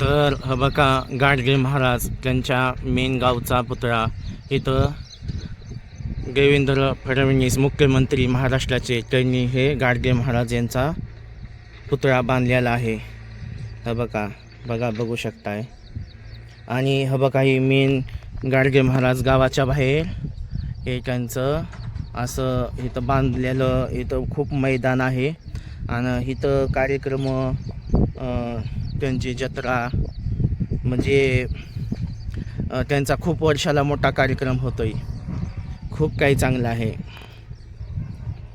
तर बघा गाडगे महाराज त्यांच्या मेन गावचा पुतळा. इथं देवेंद्र फडणवीस मुख्यमंत्री महाराष्ट्राचे त्यांनी हे गाडगे महाराज यांचा पुतळा बांधलेला आहे. हा बघा बघा बघू शकताय. आणि हा बघा ही मेन गाडगे महाराज गावाच्या बाहेर हे त्यांचं असं इथं बांधलेलं इथं खूप मैदान आहे. आणि इथं कार्यक्रम त्यांची जत्रा म्हणजे त्यांचा खूप वर्षाला मोठा कार्यक्रम होतोय. खूप काही चांगलं आहे.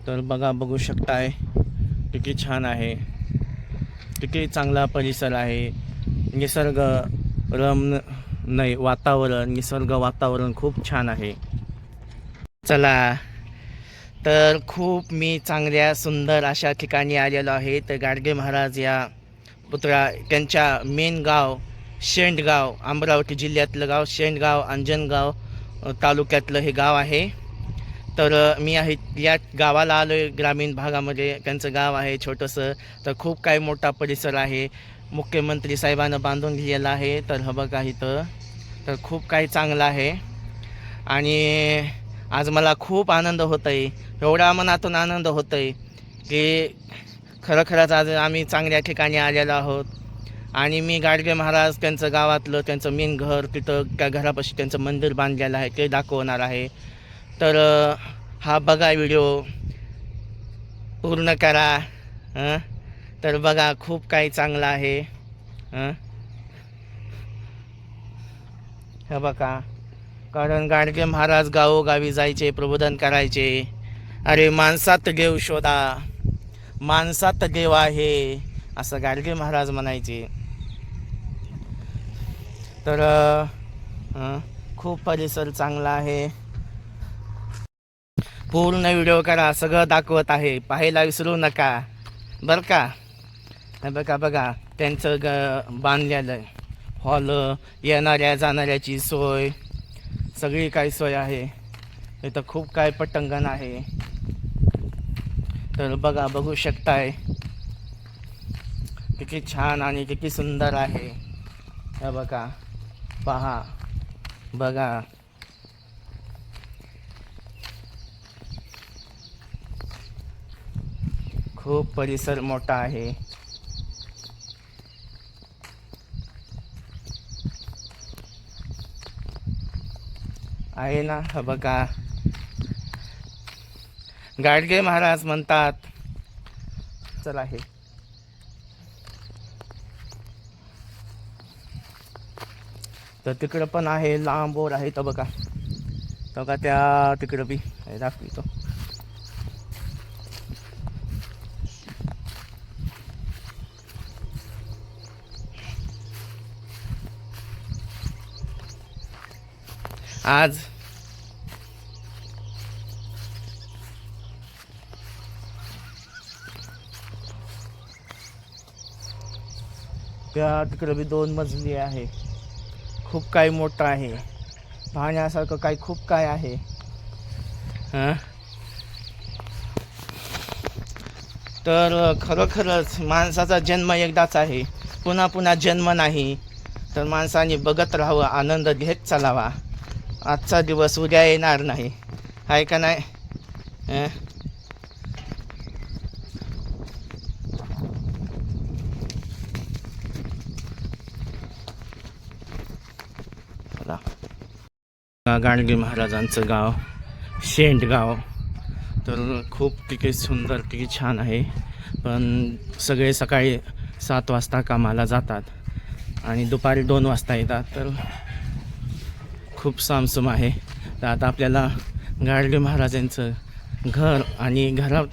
तर बघा बघू शकताय किती छान आहे. किती चांगला परिसर आहे. निसर्ग रम नाही वातावरण निसर्ग वातावरण खूप छान आहे. चला तर खूप मी चांगल्या सुंदर अशा ठिकाणी आलेलो आहे. तर गाडगे महाराज या पुतळा त्यांच्या मेन गाव शेंडगाव अमरावती जिल्ह्यातलं गाव शेंडगाव अंजनगाव तालुक्यातलं हे गाव आहे. तर मी आहे या गावाला आलो आहे ग्रामीण भागामध्ये. त्यांचं गाव आहे छोटंसं. तर खूप काही मोठा परिसर आहे. मुख्यमंत्री साहेबांनं बांधून दिलेला आहे. तर हवं का इथं. तर खूप काही चांगलं आहे. आणि आज मला खूप आनंद होत आहे एवढा मनातून आनंद होत आहे की खरं खरंच आज आम्ही चांगल्या ठिकाणी आलेलो आहोत. आणि मी गाडगे महाराज त्यांचं गावातलं त्यांचं मेन घर तिथं त्या घरापाशी त्यांचं मंदिर बांधलेलं आहे ते दाखवणार आहे. तर हा बघा व्हिडिओ. पूर्ण करा. तर बघा खूप काही चांगलं आहे. हे बघा. कारण गाडगे महाराज गावोगावी जायचे प्रबोधन करायचे. अरे माणसात देव शोधा. माणसात देव आहे असं गाडगे महाराज म्हणायचे. तर खूप परिसर चांगला आहे. पूर्ण व्हिडिओ करा सगळं दाखवत आहे. पाहायला विसरू नका. बरं का? बघा बघा त्यांचं ग बांधलेलं हॉल येणाऱ्या जाणाऱ्याची सोय. सगळी काही सोय आहे. इथं खूप काय पटंगण आहे. तर बघा बघू शकताय. किती छान आणि किती सुंदर आहे. हे बघा पहा. बघा. खूप परिसर मोठा आहे. आहे ना? हा बघा. गाडगे महाराज म्हणतात. चला हे. तर तिकडं पण आहे लांब आहे तर बघा. तर बघा त्या तिकडं बी हे दाखवितो. आज त्या तिकडे बी दोन मजली आहे. खूप काही मोठं आहे. पाहण्यासारखं काही खूप काय आहे. तर खरोखरच माणसाचा जन्म एकदाच आहे. पुन्हा पुन्हा जन्म नाही. तर माणसाने बघत राहावं आनंद घेत चालावा. आजचा दिवस उद्या येणार नाही. आहे का नाही? गाडगे महाराजांचं गाव शेंडगाव तर खूप तिथे सुंदर तिथे छान आहे. पण सगळे सकाळी सात वाजता कामाला जातात आणि दुपारी दोन वाजता येतात. तर खूप सामसम आहे. तर आता आपल्याला गाडगे महाराजांचं घर आणि घरा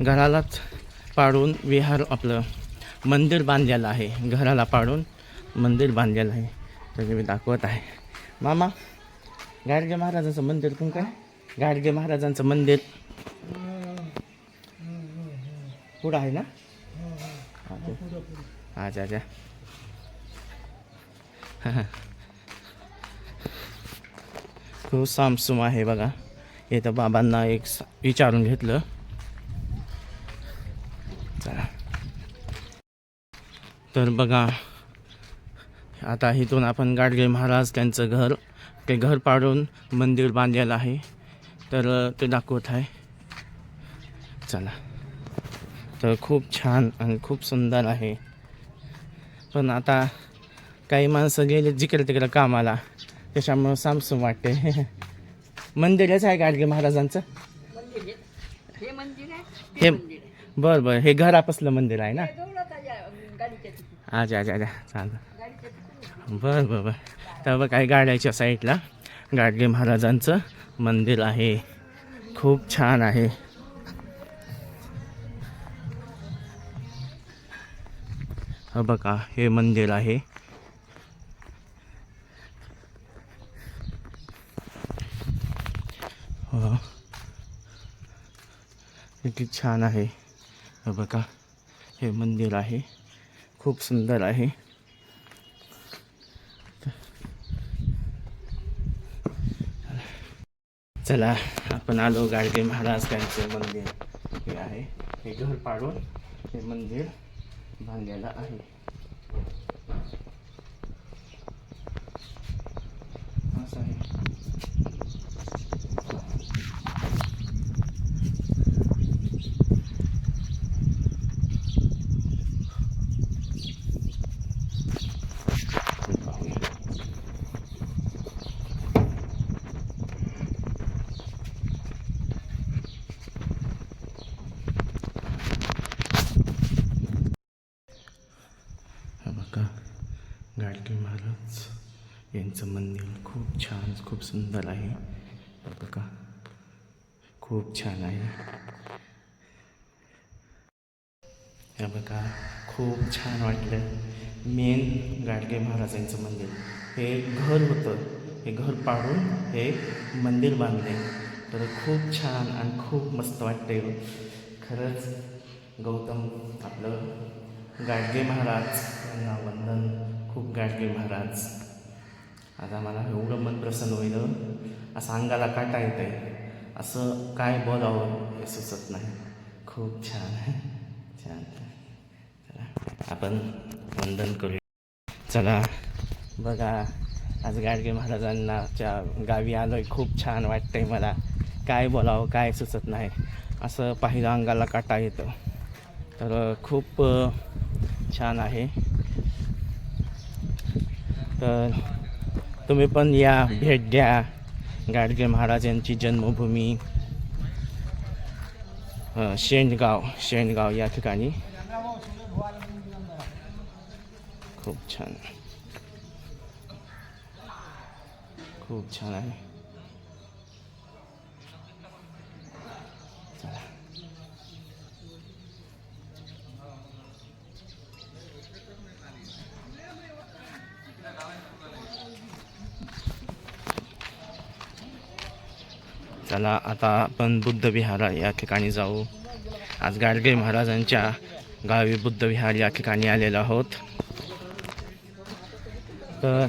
घरालाच पाडून विहार आपलं मंदिर बांधलेलं आहे. घराला पाडून मंदिर बांधलेलं आहे. तर मी दाखवत आहे. मामा गाडगे महाराजांचं मंदिर कोण काय? गाडगे महाराजांचं मंदिर. पुढं आहे ना? अच्छा अच्छा खूप सामसूम आहे बघा. इथं बाबांना एक स- विचारून घेतलं. चला. तर बघा आता इथून आपण गाडगे महाराज त्यांचं घर ते घर पाडून मंदिर बांधलेलं आहे. तर ते दाखवत आहे. चला. तर खूप छान आणि खूप सुंदर आहे. पण आता काही माणसं गेले जिकडे तिकडे कामाला. त्याच्यामुळं सामसूम वाटते. मंदिरच आहे गाडगे महाराजांचं. हे बरं बरं. हे घरापासलं मंदिर आहे ना? अच्छा अच्छा अच्छा चालेल तिथे. बरं बरं बरं. तर बघ काही गाड्याच्या साईडला गाडगे महाराजांचं मंदिर आहे. खूप छान आहे. हा बघा हे मंदिर आहे. हो. किती छान आहे. बघा हे मंदिर आहे. खूप सुंदर आहे. चला आपण आलो गाडगे महाराज त्यांचे मंदिर. हे आहे. हे घर पाडून हे मंदिर बांधलेलं आहे असं आहे पाहूया. हा बघा गाडगे महाराज यांचं मंदिर खूप छान खूप सुंदर आहे. बघा खूप छान आहे. हे बघा खूप छान वाटलं. मेन गाडगे महाराजांचं मंदिर. हे घर होतं. हे घर पाडून हे मंदिर बांधले. तर खूप छान आणि खूप मस्त वाटते खरंच गौतम आपलं गाडगे महाराज यांना वंदन. खूप गाडगे महाराज. आता मला एवढं मन प्रसन्न होईल असं अंगाला काटा येत आहे असं काय बोलावं हे सुचत नाही. खूप छान. आहे छान. चला आपण वंदन करूया. चला बघा आज गाडगे महाराजांनाच्या गावी आलो आहे खूप छान वाटतंय मला. काय बोलावं काय सुचत नाही. असं पाहिलं अंगाला काटा येतं. तर खूप छान आहे. तर तुम्ही पण या भेट द्या. गाडगे महाराज यांची जन्मभूमी. शेणगाव शेंडगाव शेंडगाव या ठिकाणी. खूप छान. खूप छान आहे. चला आता आपण बुद्ध विहार या ठिकाणी जाऊ. आज गाडगे महाराजांच्या गावी बुद्ध विहार या ठिकाणी आलेलो आहोत. तर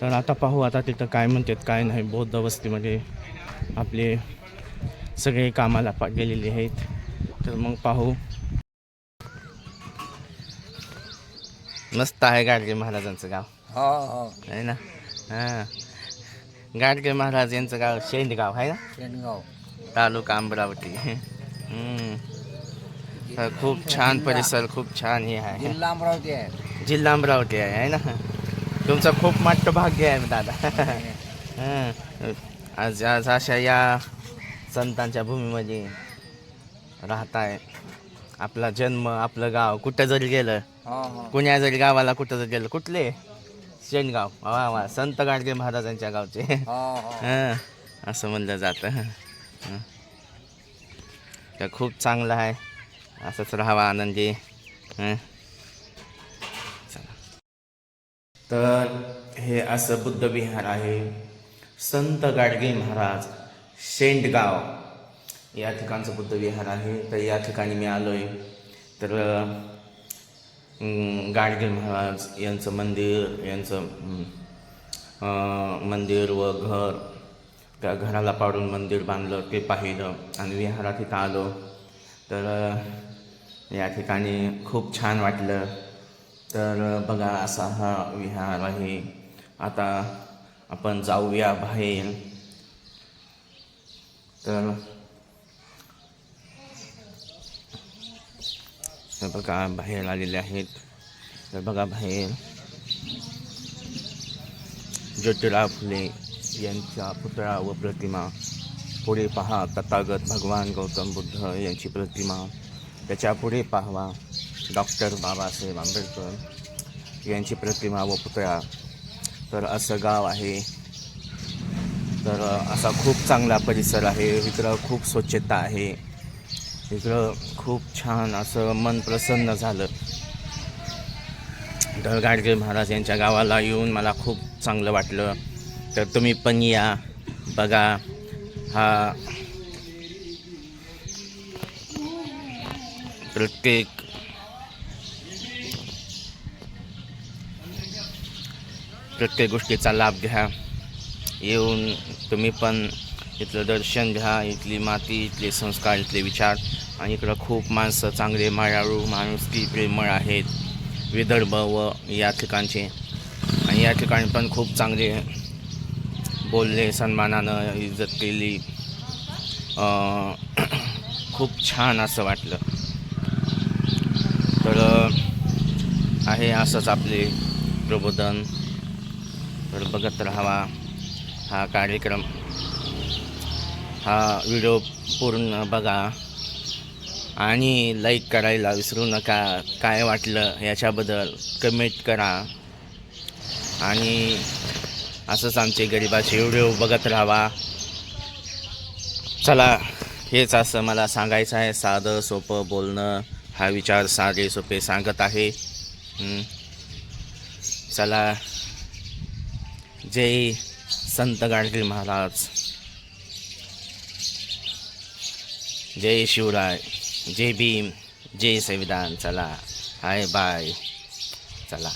तर आता पाहू आता तिथं काय म्हणतात काय नाही. बौद्ध वस्तीमध्ये आपले सगळे कामाला पा गेलेले आहेत. तर मग पाहू. मस्त आहे गाडगे महाराजांचं गाव. हो हो. आहे ना? हां. गाडगे महाराज यांचं गाव शेंडगाव आहे ना? शेणगाव तालुका अमरावती. खूप छान परिसर खूप छान हे आहे. जिल्हा अमरावती आहे. जिल्हा अमरावती आहे आहे ना? तुमचं खूप मोठं भाग्य आहे दादा. आज आज अशा या संतांच्या भूमीमध्ये राहताय. आपला जन्म आपलं गाव कुठं जरी गेलं कुण्या जरी गावाला कुठं जरी गेलं कुठले? शेणगाव. वा वा. संत गाडगे महाराजांच्या गावचे. हो. असं म्हणलं जातं. तर खूप चांगलं आहे. असंच राहावा आनंदी. हं. तर हे असं बुद्ध विहार आहे. संत गाडगे महाराज शेंडगाव. या ठिकाणचं बुद्ध विहार आहे. तर या ठिकाणी मी आलो आहे तर गाडगे महाराज यांचं मंदिर यांचं मंदिर व घर त्या घराला पाडून मंदिर बांधलं ते पाहिलं आणि विहारात इथं आलो. तर या ठिकाणी खूप छान वाटलं. तर बघा असा हा विहार आहे. आता आपण जाऊया बाहेर. तर तर बघा बाहेर आलेले आहेत. तर बघा बाहेर ज्योतिराव फुले यांचा पुतळा व प्रतिमा. पुढे पहा तथागत भगवान गौतम बुद्ध यांची प्रतिमा. त्याच्या पुढे पाहावा डॉक्टर बाबासाहेब आंबेडकर यांची प्रतिमा व पुतळा. तर असं गाव आहे. तर असा खूप चांगला परिसर आहे. इकडं खूप स्वच्छता आहे. इकडं खूप छान असं मन प्रसन्न झालं. तर गाडगे महाराज यांच्या गावाला येऊन मला खूप चांगलं वाटलं. तर तुम्ही पण या. बघा हा प्रत्येक प्रत्येक गोष्टीचा लाभ घ्या. येऊन तुम्ही पण इथलं दर्शन घ्या. इथली माती इथले संस्कार इथले विचार. आणि इकडं खूप माणसं चांगले मायाळू माणुसकी प्रेमळ आहेत विदर्भ व या ठिकाणचे. आणि या ठिकाणी पण खूप चांगले बोलले सन्मानानं इज्जत केली. खूप छान असं वाटलं. तर आहे असंच आपले प्रबोधन. तर बघत राहावा हा कार्यक्रम. हा व्हिडिओ पूर्ण बघा. आणि लाईक करायला विसरू नका. काय वाटलं याच्याबद्दल कमेंट करा. आणि असंच आमचे गरिबाचे व्हिडिओ बघत राहावा चला हेच असं मला सांगायचं आहे. साधं सोपं बोलणं हा विचार साधे सोपे सांगत आहे. चला. जय संत गाडगे महाराज. जय शिवराय. जय भीम जय संविधान चला हाय बाय चला